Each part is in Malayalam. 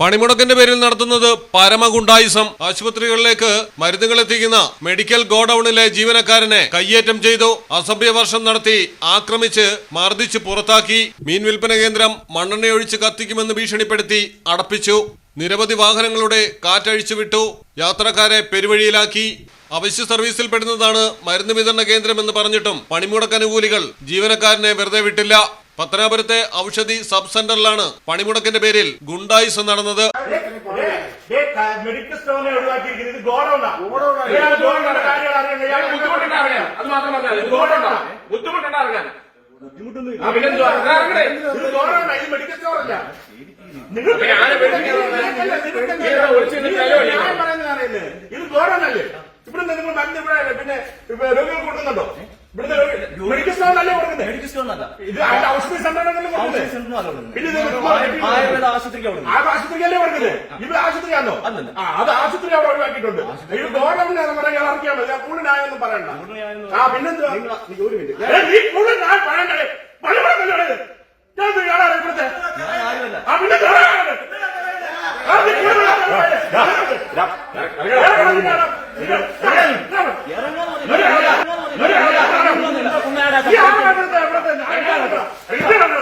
പണിമുടക്കിന്റെ പേരിൽ നടത്തുന്നത് പരമഗുണ്ടായിസം. ആശുപത്രികളിലേക്ക് മരുന്നുകൾ എത്തിക്കുന്ന മെഡിക്കൽ ഗോഡൌണിലെ ജീവനക്കാരനെ കയ്യേറ്റം ചെയ്തു. അസഭ്യവർഷം നടത്തി ആക്രമിച്ച് മർദ്ദിച്ച് പുറത്താക്കി. മീൻ വിൽപ്പന കേന്ദ്രം മണ്ണെണ്ണയൊഴിച്ച് കത്തിക്കുമെന്ന് ഭീഷണിപ്പെടുത്തി അടപ്പിച്ചു. നിരവധി വാഹനങ്ങളുടെ കാറ്റഴിച്ചു വിട്ടു യാത്രക്കാരെ പെരുവഴിയിലാക്കി. അവശ്യ സർവീസിൽ പെടുന്നതാണ് മരുന്ന് വിതരണ കേന്ദ്രം എന്ന് പറഞ്ഞിട്ടും പണിമുടക്കനുകൂലികൾ ജീവനക്കാരനെ വെറുതെ വിട്ടില്ല. പത്തനാപുരത്തെ ഔഷധി സബ് സെന്ററിലാണ് പണിമുടക്കിന്റെ പേരിൽ ഗുണ്ടായിസം നടന്നത്. മെഡിക്കൽ സ്റ്റോറിനെ ഒഴിവാക്കിയിരിക്കുന്നത് ഇത്? ഇവിടെ നിങ്ങൾ ഞാൻ പറയുന്നത് അറിയില്ലേ? ഇത് ഗോഡൌണല്ലേ? ഇവിടെ നിങ്ങൾ മരുന്ന് ഇവിടെ പിന്നെ രോഗികൾ കൊടുക്കുന്നുണ്ടോ? മെഡിക്കൽ സ്റ്റോറിനല്ലേ കൊടുക്കുന്നത്? മെഡിക്കൽ സ്റ്റോറിനല്ല ഇത് ഔഷധി കൊടുക്കുന്നത്. പിന്നെ ആയുർവേദ കൊടുക്കുന്നത്. ഇവിടെ ആശുപത്രിയാണോ. ആ അത് ആശുപത്രി അവിടെ ഒഴിവാക്കിയിട്ടുണ്ട്. ഇത് ഗോഡൌണിൽ പറയാൻ ഞാൻ മതി കൂടുതൽ ന്യായമൊന്നും പറയണ്ട. ആ പിന്നെന്താ ഒരു മിനിറ്റ്. കൂടുതൽ പറയണ്ടേ? ഞാൻ ഇവിടുത്തെ. ആ പിന്നെ ഇത് നിങ്ങൾ കുമ്മയുടെ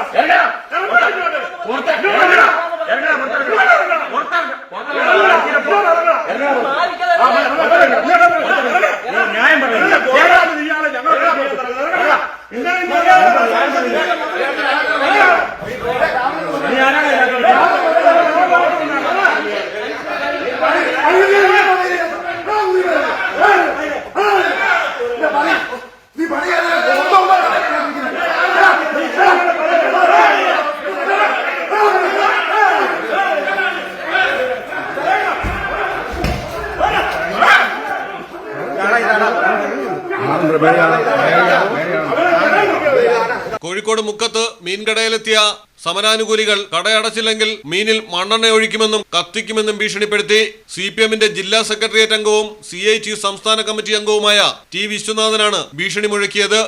കോഴിക്കോട് മുക്കത്ത് മീൻകടയിലെത്തിയ സമരാനുകൂലികൾ കടയടച്ചില്ലെങ്കിൽ മീനിൽ മണ്ണെണ്ണ ഒഴിക്കുമെന്നും കത്തിക്കുമെന്നും ഭീഷണിപ്പെടുത്തി സി പി എമ്മിന്റെ ജില്ലാ സെക്രട്ടേറിയറ്റ് അംഗവും സി ഐ ടി സംസ്ഥാന കമ്മിറ്റി അംഗവുമായ ടി വിശ്വനാഥനാണ് ഭീഷണി മുഴക്കിയത്.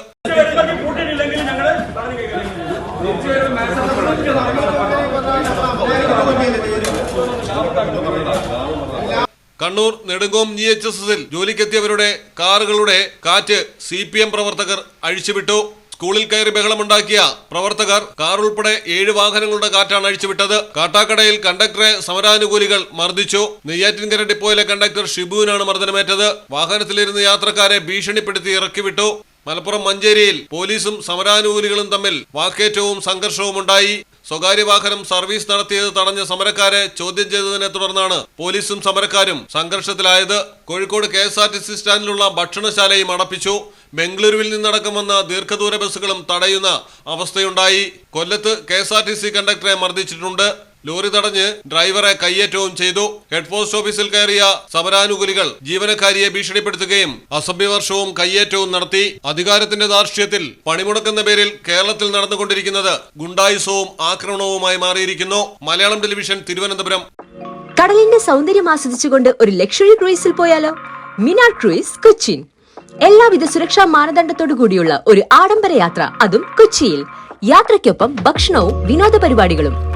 Kannur Nedumkom G H S എസിൽ ജോലിക്കെത്തിയവരുടെ കാറുകളുടെ കാറ്റ് സി പി എം പ്രവർത്തകർ അഴിച്ചുവിട്ടു. സ്കൂളിൽ കയറി ബഹളമുണ്ടാക്കിയ പ്രവർത്തകർ കാർ ഉൾപ്പെടെ ഏഴ് വാഹനങ്ങളുടെ കാറ്റാണ് അഴിച്ചുവിട്ടത്. കാട്ടാക്കടയിൽ കണ്ടക്ടറെ സമരാനുകൂലികൾ മർദ്ദിച്ചു. നെയ്യാറ്റിൻകര ഡിപ്പോയിലെ കണ്ടക്ടർ ഷിബുവിനാണ് മർദ്ദനമേറ്റത്. വാഹനത്തിലിരുന്ന് യാത്രക്കാരെ ഭീഷണിപ്പെടുത്തി ഇറക്കിവിട്ടു. മലപ്പുറം മഞ്ചേരിയിൽ പോലീസും സമരാനുകൂലികളും തമ്മിൽ വാക്കേറ്റവും സംഘർഷവും ഉണ്ടായി സ്വകാര്യ വാഹനം സർവീസ് നടത്തിയത് തടഞ്ഞ സമരക്കാരെ ചോദ്യം ചെയ്തതിനെ തുടർന്നാണ് പോലീസും സമരക്കാരും സംഘർഷത്തിലായത്. Kozhikode K S R T C സ്റ്റാൻഡിലുള്ള ഭക്ഷണശാലയും അടപ്പിച്ചു. ബംഗളൂരുവിൽ നിന്നടക്കം വന്ന ദീർഘദൂര ബസ്സുകളും തടയുന്ന അവസ്ഥയുണ്ടായി. കൊല്ലത്ത് K S R T C കണ്ടക്ടറെ മർദ്ദിച്ചിട്ടുണ്ട്. ലോറി തടഞ്ഞ് ഡ്രൈവറെ കയ്യേറ്റവും ചെയ്തു. ഹെഡ് പോസ്റ്റ് ഓഫീസിൽ കയറിയ സമരാനുകൂലികൾ ജീവനക്കാരിയെ ഭീഷണിപ്പെടുത്തുകയും അസഭ്യവർഷവും കയ്യേറ്റവും നടത്തി. അധികാരത്തിന്റെ ദാർഷ്ട്യത്തിൽ പണിമുടക്കുന്ന പേരിൽ കേരളത്തിൽ നടന്നുകൊണ്ടിരിക്കുന്നത് ഗുണ്ടായുസവും ആക്രമണവുമായി മാറിയിരിക്കുന്നു. മലയാളം ടെലിവിഷൻ തിരുവനന്തപുരം. കടലിന്റെ സൗന്ദര്യം ആസ്വദിച്ചുകൊണ്ട് ഒരു ലക്ഷറി ക്രൂയിസിൽ പോയാലോ? മിനാ ക്രൂയിസ് കൊച്ചിൻ എല്ലാവിധ സുരക്ഷാ മാനദണ്ഡത്തോടു കൂടിയുള്ള ഒരു ആഡംബര യാത്ര അതും കൊച്ചിയിൽ. യാത്രയ്ക്കൊപ്പം ഭക്ഷണവും വിനോദ പരിപാടികളും.